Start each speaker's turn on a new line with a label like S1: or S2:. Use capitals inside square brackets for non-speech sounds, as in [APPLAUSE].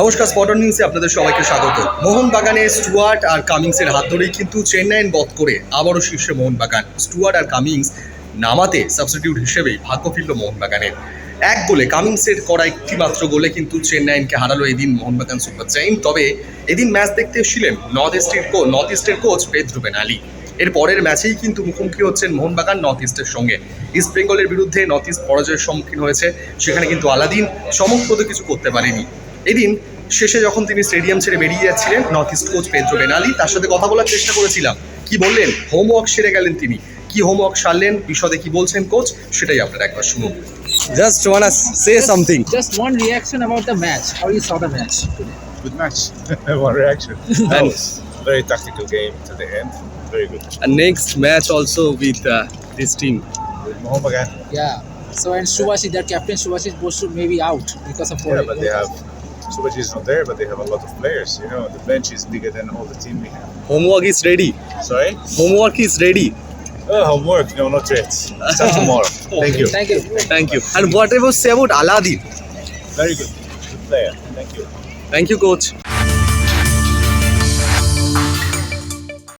S1: নমস্কার স্পটন নিউজে আপনাদের সবাইকে স্বাগত। মোহনবাগানে স্টুয়ার্ট আর কামিংসের হাত ধরেই কিন্তু চেন্নাইন বধ করে আবারও শীর্ষে মোহনবাগান। স্টুয়ার্ট আর কামিংস নামাতে সাবস্টিটিউট হিসেবেই ভাগ্য ফিরল মোহনবাগানের। এক গোলে কামিংসের করা একটি মাত্র গোলে কিন্তু চেন্নাইনকে হারালো এদিন মোহনবাগান সুপার জাইন তবে এদিন ম্যাচ দেখতে এসেছিলেন নর্থ ইস্টের কো নর্থ ইস্টের কোচ পেদ্রু বেনালি এর পরের ম্যাচেই কিন্তু মুখোমুখি হচ্ছেন মোহনবাগান নর্থ ইস্টের সঙ্গে। ইস্ট বেঙ্গলের বিরুদ্ধে নর্থ ইস্ট পরাজয়ের সম্মুখীন হয়েছে, সেখানে কিন্তু আলাদিন চমকপ্রদ কিছু করতে পারেনি। এদিন শেষে যখন তিনি স্টেডিয়াম ছেড়ে বেরিয়ে যাচ্ছিলেন North East coach Pedro Benali তার সাথে কথা বলার চেষ্টা করেছিলাম কি বললেন হোমওয়ার্ক সেরে গেলেন তিনি কি হোমওয়ার্ক সারলেন বিশদে কি বলছেন কোচ সেটাই আপনারা একবার শুনুন just one say something
S2: Just one reaction about the match. How you saw the match today?
S3: Good match. One reaction. That was very tactical game to the end. Very good.
S1: Next match also with this team
S3: With Mohamedan,
S2: Yeah. So and Subhashi, their captain Subhashi Bosu may be out because of
S3: yeah, but they have Subhaji is not there, but they have a lot of players. You know, the bench is bigger than all the team we have.
S1: Homework is ready.
S3: Sorry?
S1: Homework is ready.
S3: Oh, homework? No, not yet. Start tomorrow. [LAUGHS] Thank you.
S2: Thank you.
S1: Thank you. And whatever say about Aladdin?
S3: Very good. Good player. Thank you.
S1: Thank you, coach.